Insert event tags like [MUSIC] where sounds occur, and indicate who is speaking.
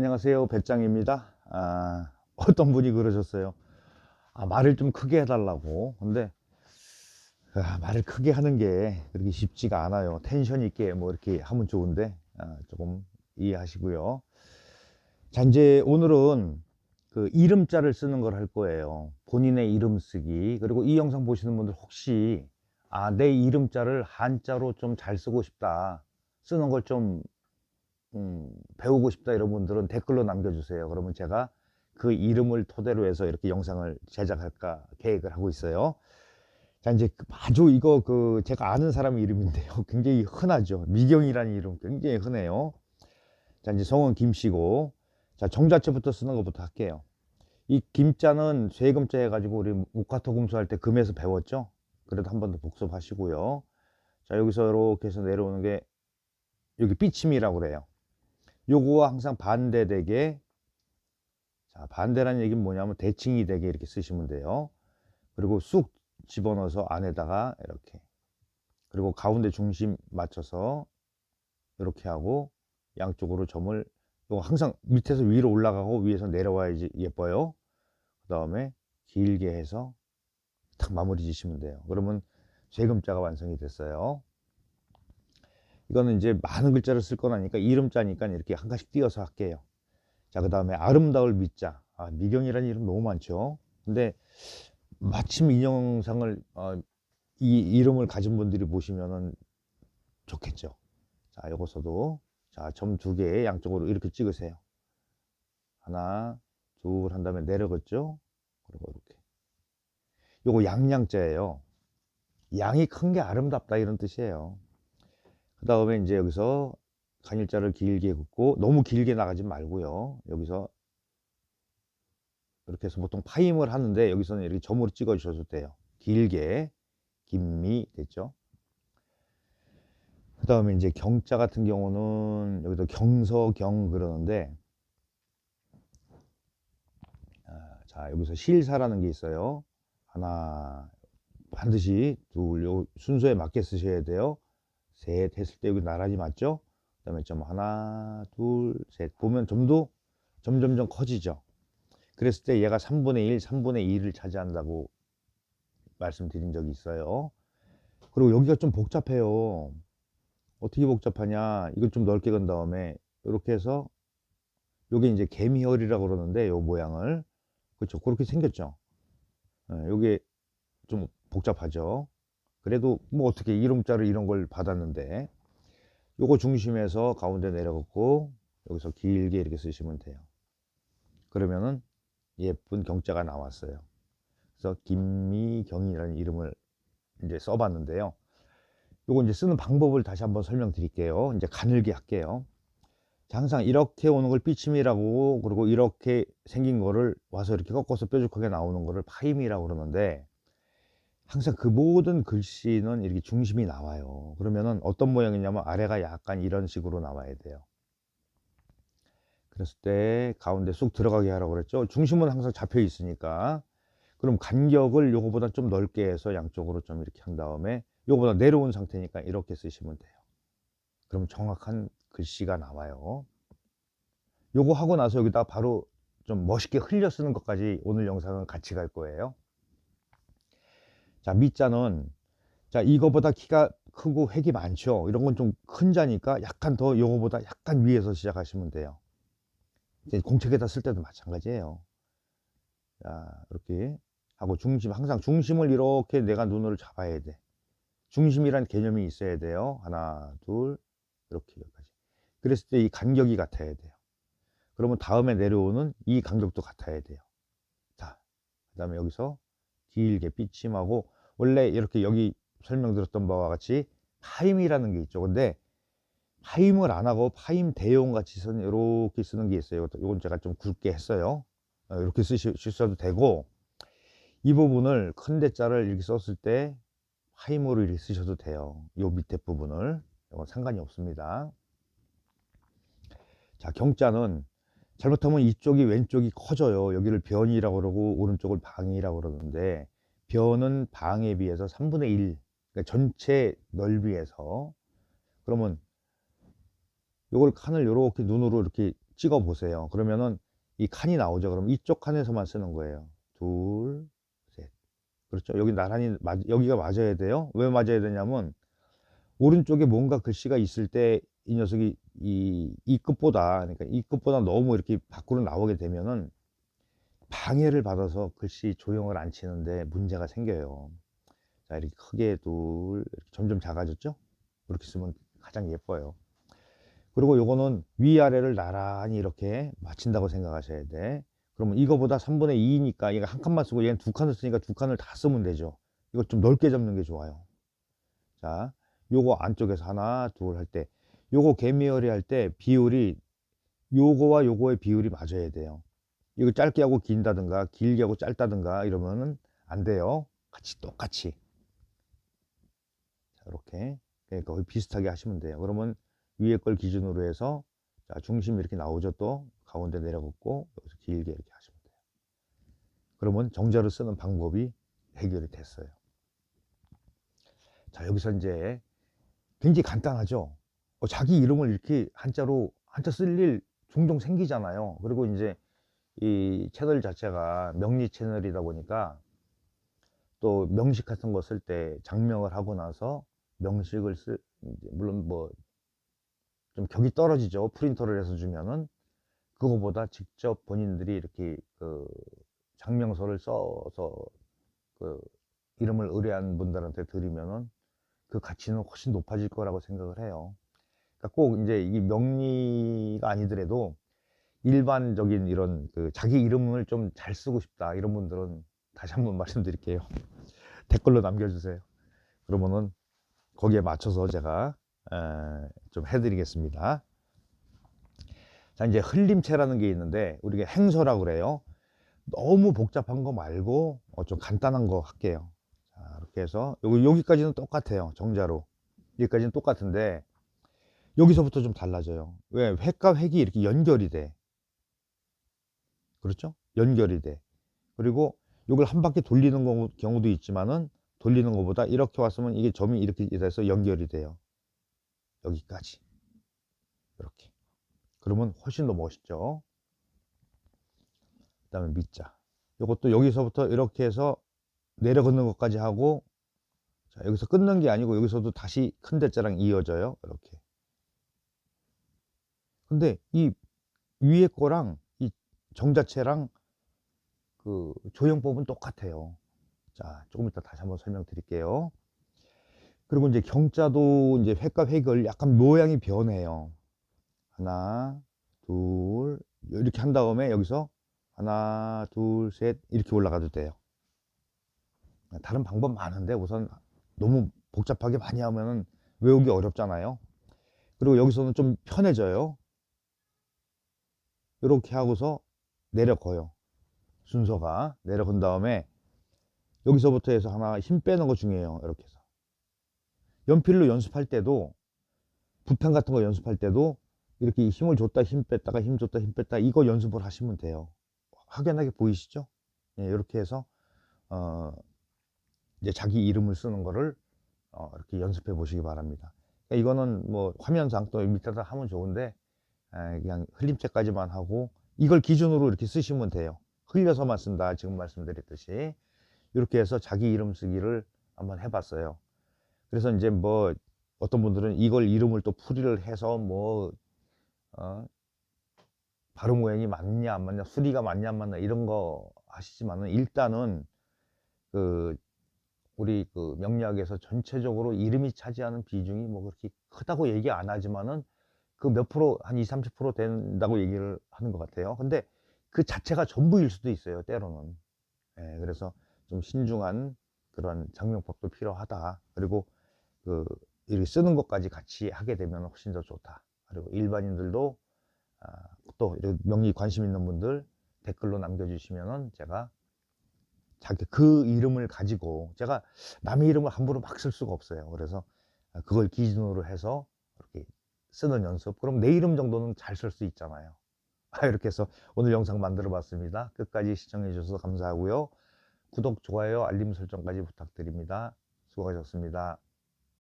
Speaker 1: 안녕하세요. 배짱입니다. 아, 어떤 분이 그러셨어요. 아, 말을 좀 크게 해달라고. 근데, 아, 말을 크게 하는 게 그렇게 쉽지가 않아요. 텐션 있게 뭐 이렇게 하면 좋은데, 아, 조금 이해하시고요. 자, 이제 오늘은 그 이름자를 쓰는 걸 할 거예요. 본인의 이름 쓰기. 그리고 이 영상 보시는 분들 혹시, 아, 내 이름자를 한자로 좀 잘 쓰고 싶다. 쓰는 걸 좀 음, 배우고 싶다 이런 분들은 댓글로 남겨주세요. 그러면 제가 그 이름을 토대로 해서 이렇게 영상을 제작할까 계획을 하고 있어요. 자, 이제 그 아주 이거 그 제가 아는 사람 이름인데요. [LAUGHS] 굉장히 흔하죠. 미경이라는 이름 굉장히 흔해요. 자, 이제 성은 김씨고. 자, 정자체부터 쓰는 것부터 할게요. 이 김자는 쇠금자 해가지고 우리 목화토 금수할 때 금에서 배웠죠? 그래도 한 번 더 복습하시고요. 자, 여기서 이렇게 해서 내려오는 게 여기 삐침이라고 그래요. 요거와 항상 반대되게 자 반대라는 얘기는 뭐냐면 대칭이 되게 이렇게 쓰시면 돼요. 그리고 쑥 집어넣어서 안에다가 이렇게. 그리고 가운데 중심 맞춰서 이렇게 하고 양쪽으로 점을 요거 항상 밑에서 위로 올라가고 위에서 내려와야지 예뻐요. 그 다음에 길게 해서 딱 마무리 지시면 돼요. 그러면 세금자가 완성이 됐어요 이거는 이제 많은 글자를 쓸 거라니까 이름자니까 이렇게 한 가지 띄어서 할게요. 자, 그 다음에 아름다울 미자. 아, 미경이라는 이름 너무 많죠. 근데 마침 이 영상을, 어, 이 이름을 가진 분들이 보시면은 좋겠죠. 자, 요거서도. 자, 점 두 개 양쪽으로 이렇게 찍으세요. 하나, 둘 한 다음에 내려갔죠. 그리고 이렇게. 요거 양양자예요. 양이 큰 게 아름답다 이런 뜻이에요. 그 다음에 이제 여기서 간일자를 길게 긋고 너무 길게 나가지 말고요. 여기서 이렇게 해서 보통 파임을 하는데 여기서는 이렇게 점으로 찍어 주셔도 돼요. 길게 김미 됐죠. 그 다음에 이제 경자 같은 경우는 여기도 경서경 그러는데 아, 자 여기서 실사라는 게 있어요. 하나 반드시 둘 순서에 맞게 쓰셔야 돼요. 셋 했을 때 여기 나란히 맞죠? 그 다음에 점 하나, 둘, 셋. 보면 점도 점점점 커지죠. 그랬을 때 얘가 3분의 1, 3분의 2를 차지한다고 말씀드린 적이 있어요. 그리고 여기가 좀 복잡해요. 어떻게 복잡하냐. 이걸 좀 넓게 건 다음에 이렇게 해서 요게 이제 개미혈이라고 그러는데 요 모양을 그렇죠. 그렇게 생겼죠. 요게 예, 좀 복잡하죠. 그래도 뭐 어떻게 이름자를 이런 걸 받았는데 요거 중심에서 가운데 내려갔고 여기서 길게 이렇게 쓰시면 돼요. 그러면은 예쁜 경자가 나왔어요. 그래서 김미경이라는 이름을 이제 써봤는데요. 요거 이제 쓰는 방법을 다시 한번 설명드릴게요. 이제 가늘게 할게요. 자, 항상 이렇게 오는 걸 삐침이라고 그리고 이렇게 생긴 거를 와서 이렇게 꺾어서 뾰족하게 나오는 거를 파임이라고 그러는데 항상 그 모든 글씨는 이렇게 중심이 나와요. 그러면은 어떤 모양이냐면 아래가 약간 이런 식으로 나와야 돼요. 그랬을 때 가운데 쑥 들어가게 하라고 그랬죠. 중심은 항상 잡혀 있으니까. 그럼 간격을 요거보다 좀 넓게 해서 양쪽으로 좀 이렇게 한 다음에 요거보다 내려온 상태니까 이렇게 쓰시면 돼요. 그럼 정확한 글씨가 나와요. 요거 하고 나서 여기다 바로 좀 멋있게 흘려 쓰는 것까지 오늘 영상은 같이 갈 거예요. 자, 밑자는 자, 이거보다 키가 크고 획이 많죠. 이런 건 좀 큰 자니까 약간 더 요거보다 약간 위에서 시작하시면 돼요. 이제 공책에다 쓸 때도 마찬가지예요. 자, 이렇게 하고 중심 항상 중심을 이렇게 내가 눈으로 잡아야 돼. 중심이란 개념이 있어야 돼요. 하나, 둘, 이렇게 여기까지. 그랬을 때 이 간격이 같아야 돼요. 그러면 다음에 내려오는 이 간격도 같아야 돼요. 자, 그 다음에 여기서 길게 삐침하고 원래 이렇게 여기 설명드렸던 바와 같이 파임이라는 게 있죠. 근데 파임을 안 하고 파임 대용 같이 쓰는 이렇게 쓰는 게 있어요. 이건 제가 좀 굵게 했어요. 어, 이렇게 쓰셔도 되고 이 부분을 큰 대자를 이렇게 썼을 때 파임으로 이렇게 쓰셔도 돼요. 이 밑에 부분을 이건 상관이 없습니다. 자 경자는 잘못하면 이쪽이 왼쪽이 커져요. 여기를 변이라고 그러고 오른쪽을 방이라고 그러는데 변은 방에 비해서 3분의 1 그러니까 전체 넓이에서 그러면 요걸 칸을 이렇게 눈으로 이렇게 찍어 보세요. 그러면은 이 칸이 나오죠. 그럼 이쪽 칸에서만 쓰는 거예요. 둘, 셋. 그렇죠. 여기 나란히 맞, 여기가 맞아야 돼요. 왜 맞아야 되냐면 오른쪽에 뭔가 글씨가 있을 때 이 녀석이 이, 이 끝보다 그러니까 이 끝보다 너무 이렇게 밖으로 나오게 되면은 방해를 받아서 글씨 조형을 안 치는데 문제가 생겨요. 자, 이렇게 크게 둘, 이렇게 점점 작아졌죠? 이렇게 쓰면 가장 예뻐요. 그리고 요거는 위아래를 나란히 이렇게 맞춘다고 생각하셔야 돼. 그러면 이거보다 3분의 2니까 얘가 한 칸만 쓰고 얘는 두 칸을 쓰니까 두 칸을 다 쓰면 되죠. 이거 좀 넓게 잡는 게 좋아요. 자, 요거 안쪽에서 하나, 둘 할 때, 요거 개미열이 할 때 비율이 요거와 요거의 비율이 맞아야 돼요. 이거 짧게 하고 긴다든가 길게 하고 짧다든가 이러면은 안 돼요. 같이 똑같이. 자, 이렇게 그러니까 거의 비슷하게 하시면 돼요. 그러면 위에 걸 기준으로 해서 자, 중심이 이렇게 나오죠. 또 가운데 내려갖고 여기서 길게 이렇게 하시면 돼요. 그러면 정자를 쓰는 방법이 해결이 됐어요. 자, 여기서 이제 굉장히 간단하죠. 어, 자기 이름을 이렇게 한자로 한자 쓸 일 종종 생기잖아요. 그리고 이제 이 채널 자체가 명리 채널이다 보니까 또 명식 같은 거 쓸 때 장명을 하고 나서 명식을 쓸 물론 뭐 좀 격이 떨어지죠. 프린터를 해서 주면은 그거보다 직접 본인들이 이렇게 그 장명서를 써서 그 이름을 의뢰한 분들한테 드리면은 그 가치는 훨씬 높아질 거라고 생각을 해요. 그러니까 꼭 이제 이 명리가 아니더라도 일반적인 이런 그 자기 이름을 좀 잘 쓰고 싶다 이런 분들은 다시 한번 [LAUGHS] 말씀드릴게요. 댓글로 남겨주세요. 그러면은 거기에 맞춰서 제가 에, 좀 해드리겠습니다. 자 이제 흘림체라는 게 있는데 우리가 행서라고 그래요. 너무 복잡한 거 말고 어, 좀 간단한 거 할게요. 자, 이렇게 해서 여기 여기 까지는 똑같아요. 정자로 여기까지는 똑같은데 여기서부터 좀 달라져요. 왜 획과 획이 이렇게 연결이 돼. 그렇죠? 연결이 돼. 그리고 이걸 한 바퀴 돌리는 경우- 경우도 있지만은 돌리는 것보다 이렇게 왔으면 이게 점이 이렇게 돼서 연결이 돼요. 여기까지. 이렇게. 그러면 훨씬 더 멋있죠. 그 다음에 밑자. 이것도 여기서부터 이렇게 해서 내려 걷는 것까지 하고 자, 여기서 끊는 게 아니고 여기서도 다시 큰 대자랑 이어져요. 이렇게. 근데 이 위에 거랑 이 정자체랑 그 조형법은 똑같아요. 자, 조금 이따 다시 한번 설명드릴게요. 그리고 이제 경자도 이제 획과 획을 약간 모양이 변해요. 하나, 둘, 이렇게 한 다음에 여기서 하나, 둘, 셋 이렇게 올라가도 돼요. 다른 방법 많은데 우선 너무 복잡하게 많이 하면은 외우기 어렵잖아요. 그리고 여기서는 좀 편해져요. 이렇게 하고서 내려거요. 순서가 내려건 다음에 여기서부터 해서 하나 힘 빼는 거 중요해요. 이렇게 해서 연필로 연습할 때도 붓펜 같은 거 연습할 때도 이렇게 힘을 줬다 힘 뺐다가 힘 줬다 힘 뺐다 이거 연습을 하시면 돼요. 확연하게 보이시죠? 예, 이렇게 해서 어, 이제 자기 이름을 쓰는 거를 어, 이렇게 연습해 보시기 바랍니다. 그러니까 이거는 뭐 화면상 또 밑에다 하면 좋은데 에, 그냥 흘림체까지만 하고 이걸 기준으로 이렇게 쓰시면 돼요. 흘려서만 쓴다 지금 말씀드렸듯이 이렇게 해서 자기 이름 쓰기를 한번 해봤어요. 그래서 이제 뭐 어떤 분들은 이걸 이름을 또 풀이를 해서 뭐 어, 발음 모양이 맞냐 안 맞냐 수리가 맞냐 안 맞냐 이런 거 하시지만은 일단은 그 우리 그 명리학에서 전체적으로 이름이 차지하는 비중이 뭐 그렇게 크다고 얘기 안 하지만은 그 몇 프로 한 20, 30% 된다고 얘기를 하는 것 같아요. 근데 그 자체가 전부일 수도 있어요. 때로는. 예, 그래서 좀 신중한 그런 장명법도 필요하다. 그리고 그 이렇게 쓰는 것까지 같이 하게 되면 훨씬 더 좋다. 그리고 일반인들도 아, 또 이렇게 명리 관심 있는 분들 댓글로 남겨주시면은 제가 자기 그 이름을 가지고 제가 남의 이름을 함부로 막 쓸 수가 없어요. 그래서 그걸 기준으로 해서 쓰는 연습. 그럼 내 이름 정도는 잘 쓸 수 있잖아요. 아, [LAUGHS] 이렇게 해서 오늘 영상 만들어 봤습니다. 끝까지 시청해 주셔서 감사하고요. 구독, 좋아요, 알림 설정까지 부탁드립니다. 수고하셨습니다.